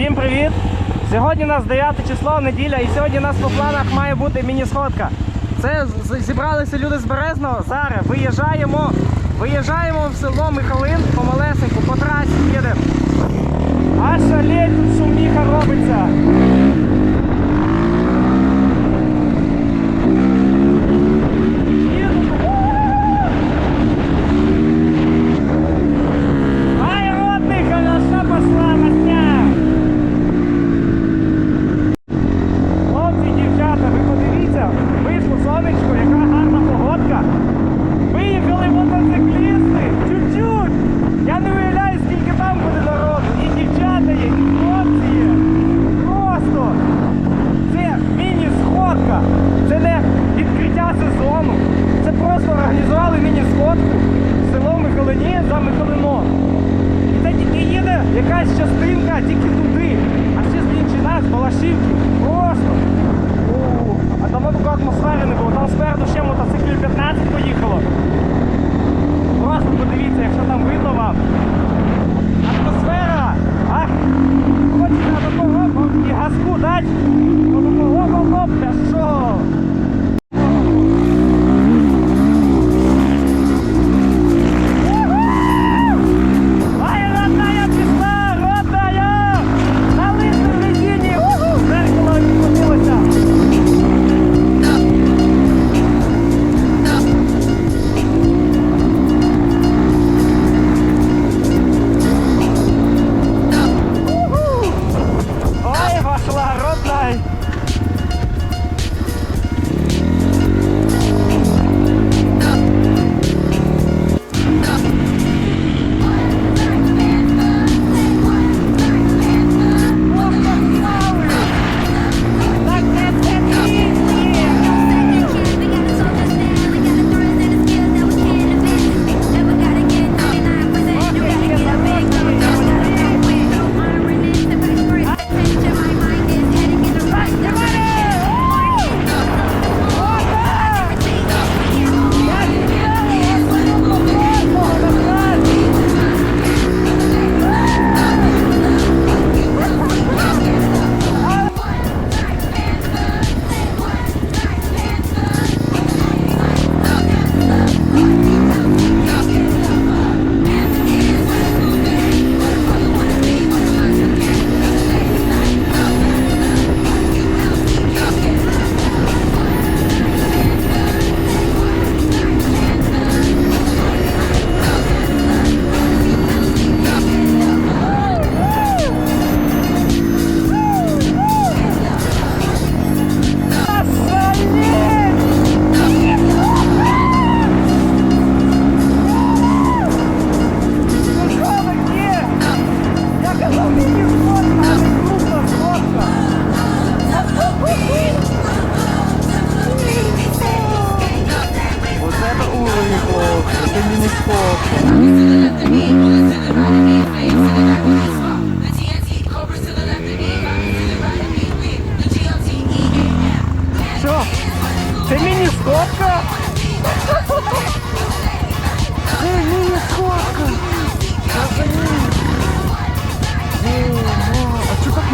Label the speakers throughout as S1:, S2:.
S1: Всім привіт! Сьогодні у нас 9 число, неділя, і сьогодні у нас по планах має бути міні-сходка. Це зібралися люди з Березного. Зараз виїжджаємо виїжджаємо в село Михалин по помалесеньку, по трасі їдемо. Аж ледь тут шуміха робиться.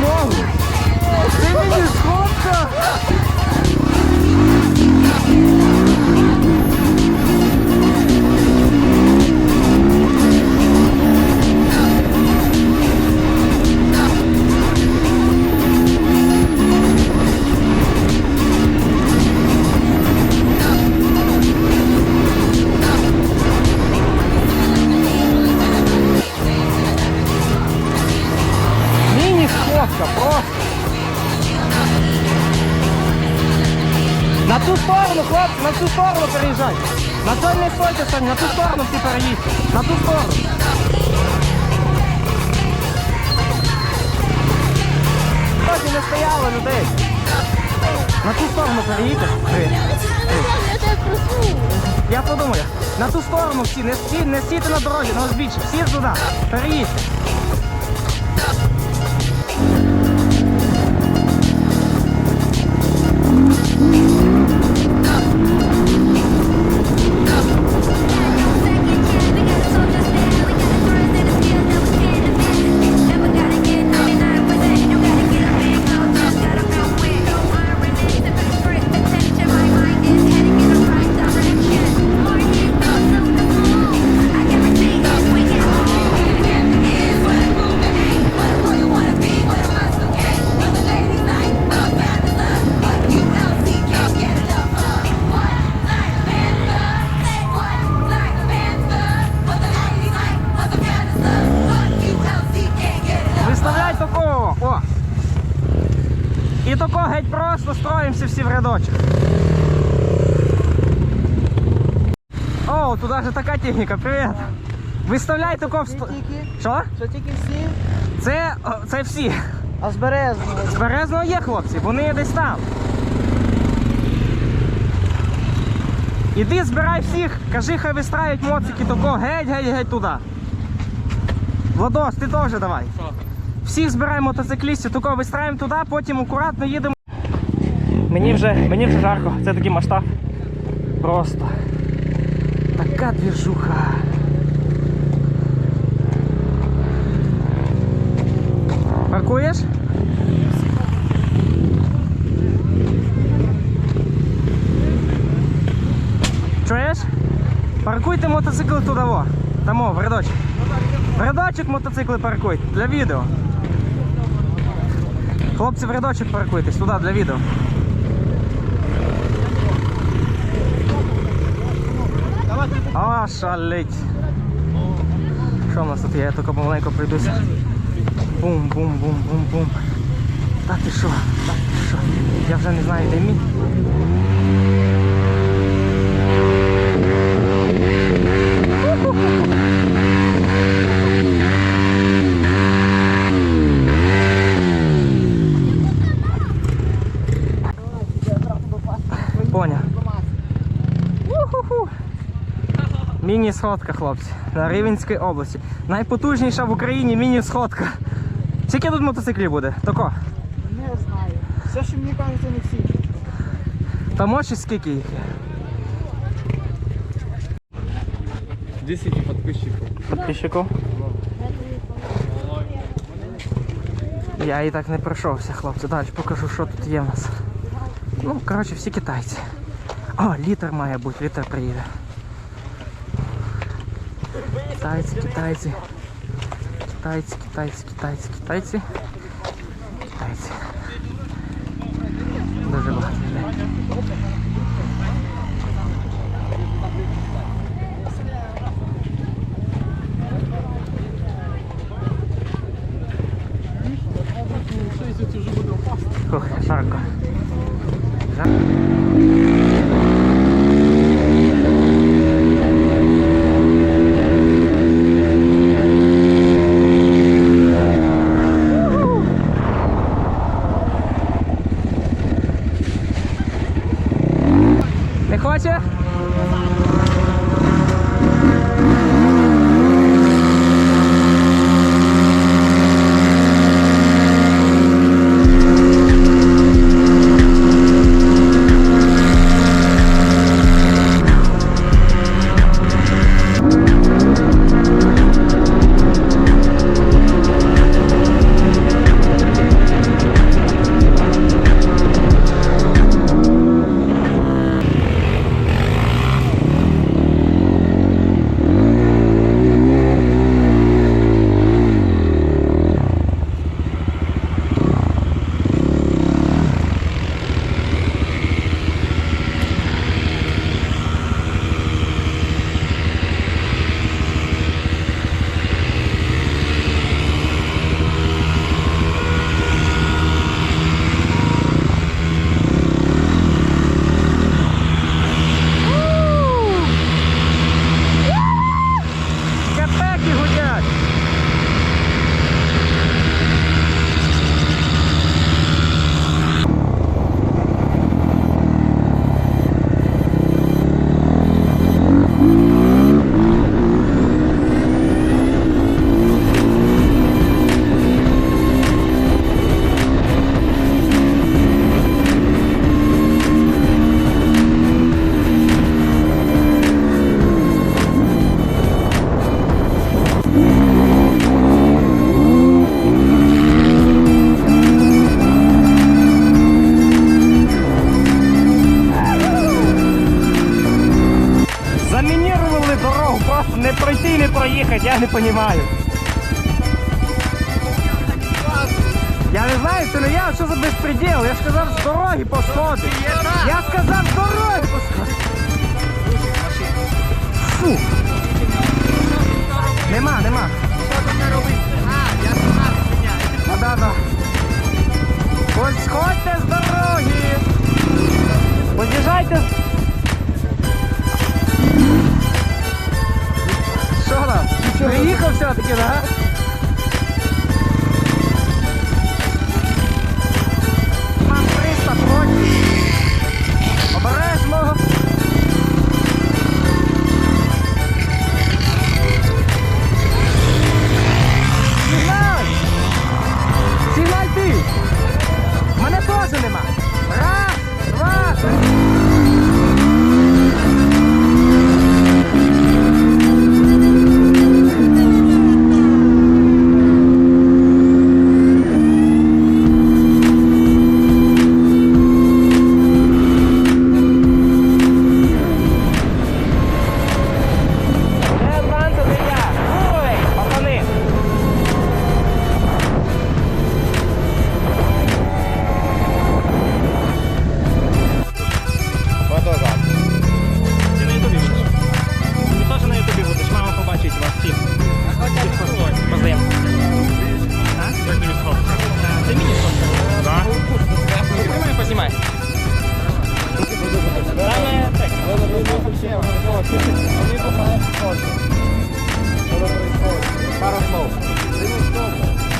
S1: допомогу. Ти мені сходка! На ту сторону переїдеш? Три. Я подумаю. На ту сторону всі, не всі, не сіти на дорозі, на узбіччі. Всі туди. Переїдьте. Техніка, привіт. Виставляй тако в сто... Що?
S2: що тільки всі,
S1: Це, це всі.
S2: а з березного.
S1: З Березного є хлопці, вони десь там. Іди збирай всіх, кажи, хай вистраюють моцики тако, геть, геть, геть туди. Владос, ти теж давай. Всіх збирай мотоциклістів, тако вистраюємо туди, потім акуратно їдемо. Мені вже, мені вже жарко, це такий масштаб. Просто. Така двіжуха. Паркуєш? Чуєш? Паркуйте мотоцикл туди во. Тамо, в рядочок. В рядочок мотоцикли паркуйте для відео. Хлопці, в рядочок паркуйтесь туди для відео. А, шалить. Що в нас тут? Я тільки маленько прийдуся. Бум-бум-бум-бум-бум. Та ти що? Та ти що? Я вже не знаю, де мій. Міні-сходка, хлопці. На Рівенській області. Найпотужніша в Україні міні-сходка. Скільки тут мотоциклів буде? Тако.
S2: Не знаю. Все, що мені кажеться, не всі.
S1: Та може скільки їх є?
S3: 10 подписчиков.
S1: Підписчиків? Я і так не пройшовся, хлопці. Далі покажу, що тут є в нас. Ну, коротше, всі китайці. О, літр має бути, літр приїде. Китайці. Китайці, китайці, китайці, китайці. Китайці. Нема, нема.
S2: Що тут не робити? А, я знаю.
S1: Да, да, да. Ось сходьте з дороги! Поз'їжджайте! Що там? Приїхав все-таки, да?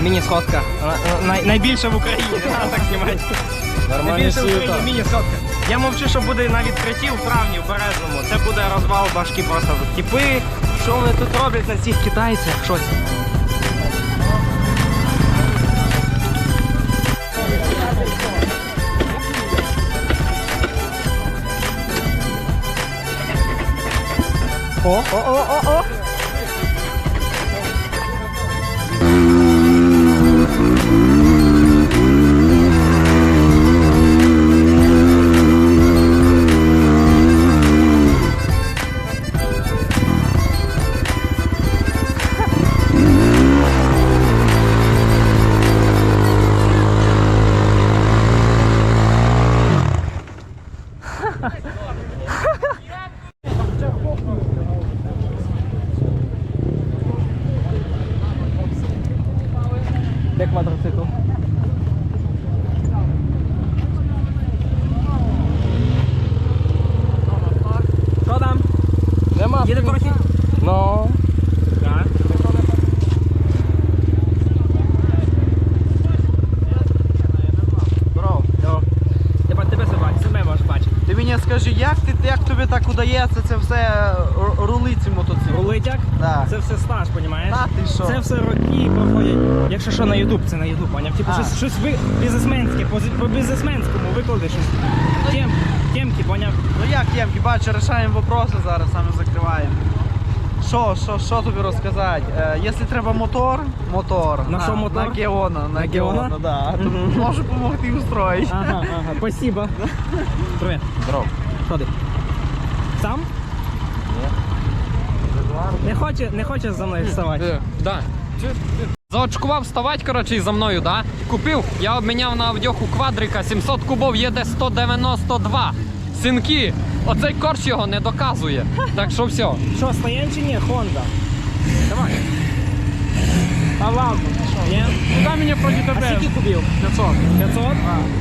S1: Міні-сходка. Най- Найбільша в Україні, не треба так знімати. Найбільша в Україні міні-сходка. Я мовчу, що буде на відкритті у травні в Березному. Це буде розвал башки просто. Типи, що вони тут роблять на цих китайцях? Щось. О, о, о, о, о. Рулитяк?
S2: Да.
S1: Це все стаж, понімаєш?
S2: Та ти що?
S1: Це все роки проходять. Якщо що на Ютуб, це на Ютуб, поняв? Типу
S2: А.
S1: щось, щось ви, бізнесменське, по, по бізнесменському виклади щось. Тем, темки, поняв?
S2: Ну як Ємки, бачу, рішаємо вопроси зараз, саме закриваємо. Що, що, що тобі розказати? Е, якщо треба мотор, мотор.
S1: На що мотор?
S2: На Геона, на,
S1: На Геона?
S2: Геона, да. То
S1: Мгм.
S2: Можу допомогти устроїти.
S1: Ага, ага, спасибо. Привет.
S2: Здорово.
S1: Що ти? Сам? Не хоче, не хоче за мною вставати.
S3: Е, Да. Заочкував вставати, коротше, і за мною, да? Купив, я обміняв на авдьоху квадрика 700 кубов, їде 192. Синки, оцей корч його не доказує. Так що все.
S1: Що, стоїм чи ні? Хонда. Давай. А ладно, що, ні?
S3: Дай мені проти
S1: А скільки купив? 500. 500?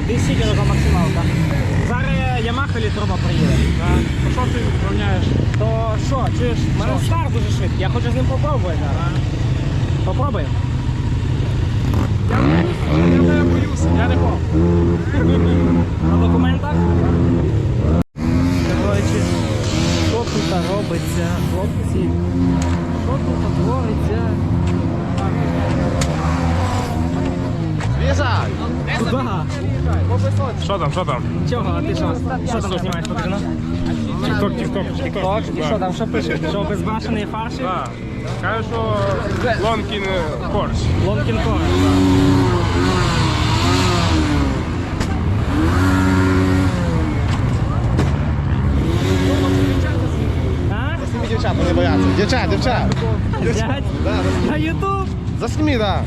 S1: Ти скільки така максималка? Зараз Ямаха літроба приїде.
S3: То що ти відправляєш?
S1: То що, чуєш, в мене старт дуже швидкий, я хочу з ним попробувати зараз. Попробуємо.
S3: Я не боюся, я не мог.
S1: На документах? Коротше, що тут робиться, хлопці? Що тут твориться? Куда?
S4: Що там, що там?
S1: Чого? А ти що? Що там знімаєш, покажи нам?
S4: Тік-ток, тік-ток, тік-ток.
S1: І що там, що пишеш? Що безбашений фаршик?
S4: Так. Каже, що Лонкін Корж.
S1: Ломкін Кор. А?
S5: Дівчата не бояться. Дівчат, дівчат.
S1: Взять? На Ютуб?
S5: Засніми, да.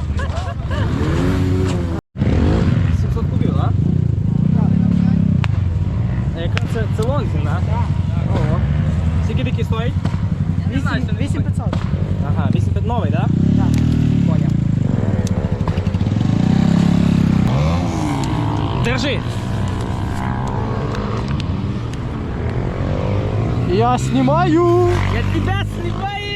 S1: Скільки стоїть?
S2: 8500.
S1: Ага, 85 новий, так? Так. Поняв. держи. Я снимаю. Я тебя снимаю.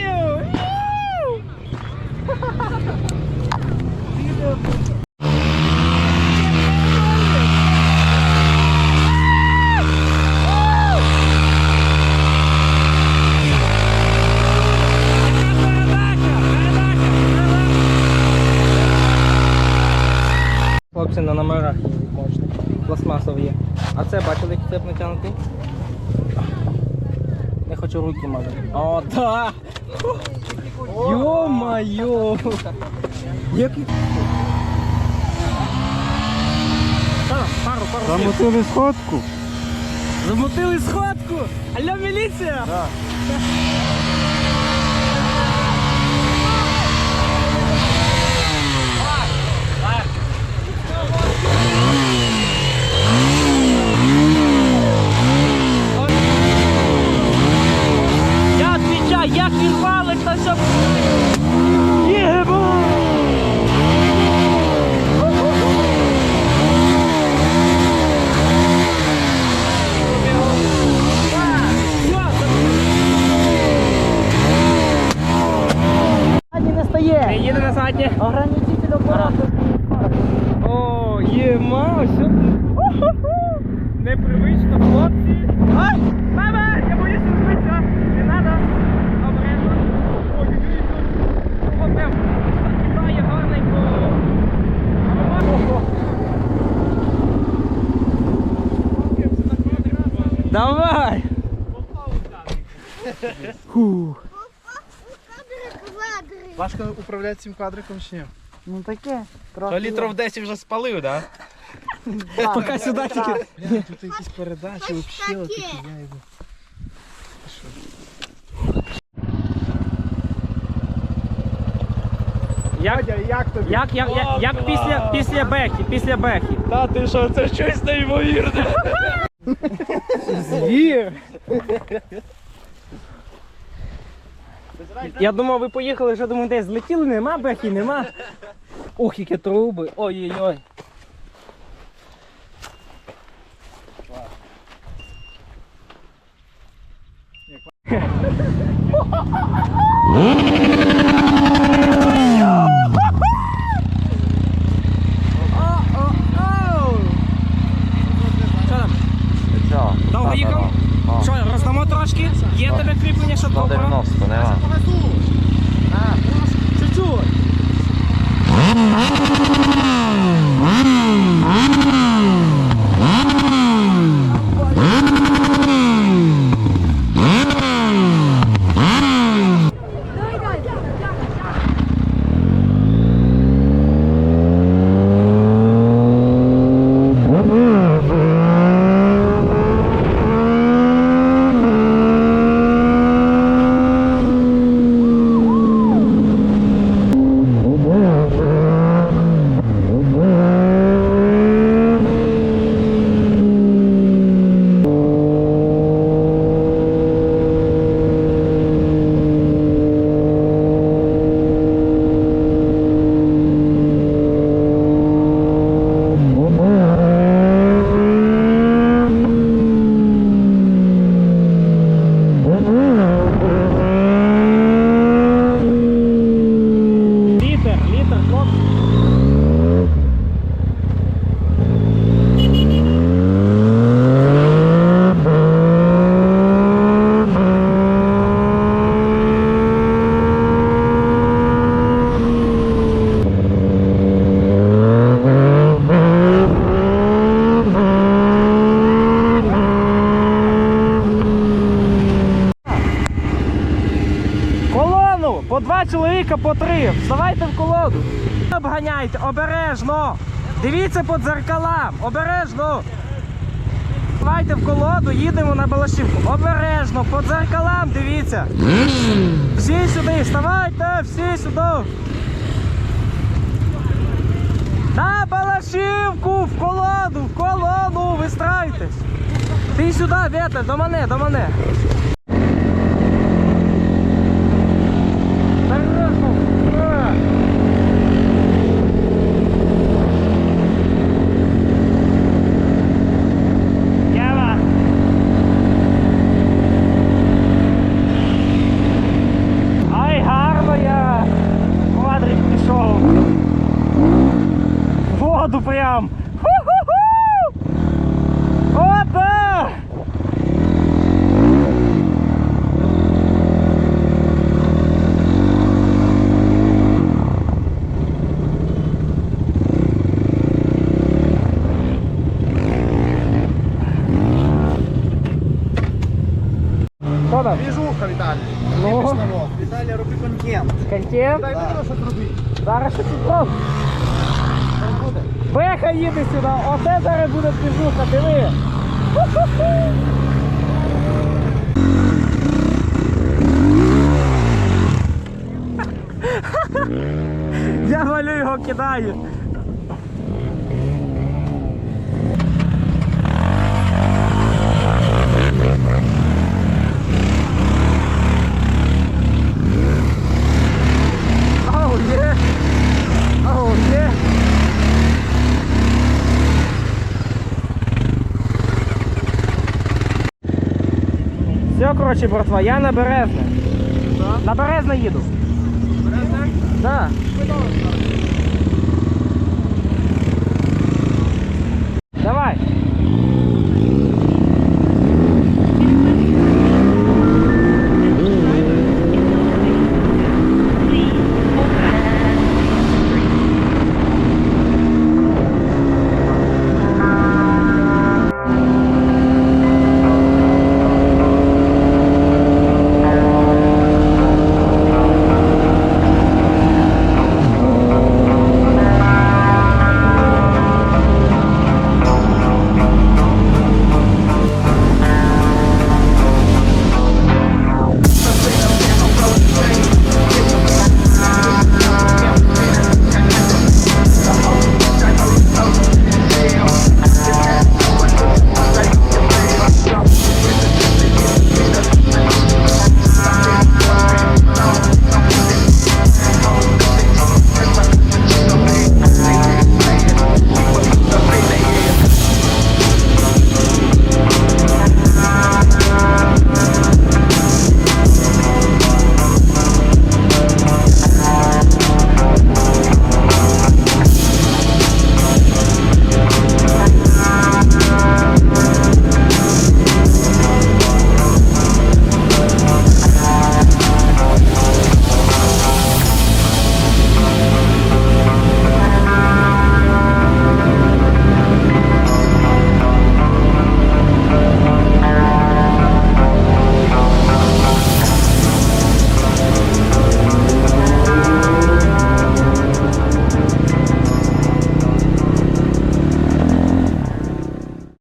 S6: Хочу руки мазать. О, да! Йо-майо! Який... Пару, пару, пару.
S1: Замотили сходку.
S6: Замутили сходку! Алло, міліція!
S1: Я відвічаю, як він валить на все. Єбо!
S6: Задній не стає!
S1: Не їде на заднє.
S6: Ограничитель обороти. О, єма, все.
S1: Непривично, хлопці. Ай! Баба! Я боюся збитися. Не надо. Обережно. Ой, ой, ой. О, прям закидає гарненько.
S6: Давай!
S2: Важко управляти цим квадриком чи ні?
S6: Ну таке.
S2: То літрів 10 вже спалив, так?
S6: Поки сюди тільки.
S2: Тут якісь передачі, взагалі, такі, я його.
S1: Як, як тобі? Як, як, як, як після, після бехи, після бехи.
S2: Та ти що, це щось неймовірне.
S6: Звір! Я думав, ви поїхали, вже думаю, десь злетіли, нема бехи, нема. Ох, які труби. Ой-ой-ой.
S1: Довго їхав? Трошки? Є тебе кріплення, щоб добре?
S7: 90, нема.
S1: Чуть-чуть. Літер, літер, хлопці. Колону! По два чоловіка, по три. Вставайте в колону. Обганяйте, обережно. Дивіться по дзеркалам, обережно. Вставайте в колоду, їдемо на Балашівку. Обережно, по дзеркалам дивіться. Всі сюди, вставайте, всі сюди. На Балашівку, в колоду, в колону, вистраюйтесь. Ти сюди, Вєта, до мене, до мене. Зараз ще тут? Беха їде сюди, оце зараз буде движуха, диви. Я валю його кидаю. Оу, є. Оу, є. Все, братва, я на Березне. На Березне їду. Березне? Да.